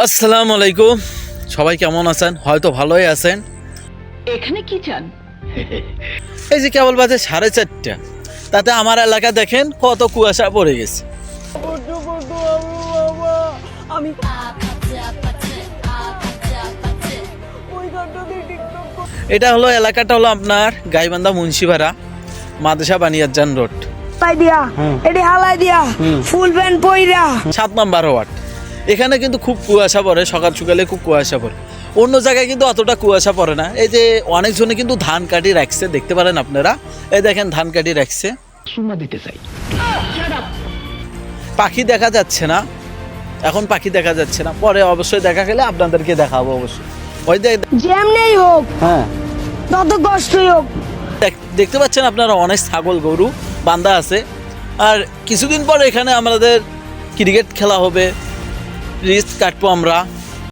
আসসালামু আলাইকুম। সবাই কেমন আছেন? হয়তো ভালোই আছেন। এখানে কি চান? এই যে কেবল বাজে সাড়ে চারটা। তাতে আমার এলাকা দেখেন কত কুয়াশা পড়ে গেছে। এটা হলো এলাকাটা হলো আপনার গাইবান্ধা মুন্সিপাড়া মাদ্রাসা বানিয়াজান রোড। দিয়া এটি হালাই দিয়া ফুল প্যান্ট পইরা। সাত নম্বর ওয়ার্ড। এখানে কিন্তু খুব কুয়াশা পড়ে সকাল সকালে খুব কুয়াশা পড়ে। অন্য জায়গায় কিন্তু অতটা কুয়াশা পড়ে না। এই যে অনেকজনে কিন্তু ধান কাটি রাখছে দেখতে পারেন আপনারা। এই দেখেন ধান কাটি রাখছে। দিতে চাই। পাখি দেখা যাচ্ছে না। এখন পাখি দেখা যাচ্ছে না। পরে অবশ্যই দেখা গেলে আপনাদেরকে দেখাবো অবশ্যই। ওই দেখ যেমনেই হোক হ্যাঁ। তত কষ্টই হোক। দেখতে পাচ্ছেন আপনারা অনেক ছাগল গরু বান্ধা আছে। আর কিছুদিন পর এখানে আমাদের ক্রিকেট খেলা হবে। রিস্ক কাটবো আমরা।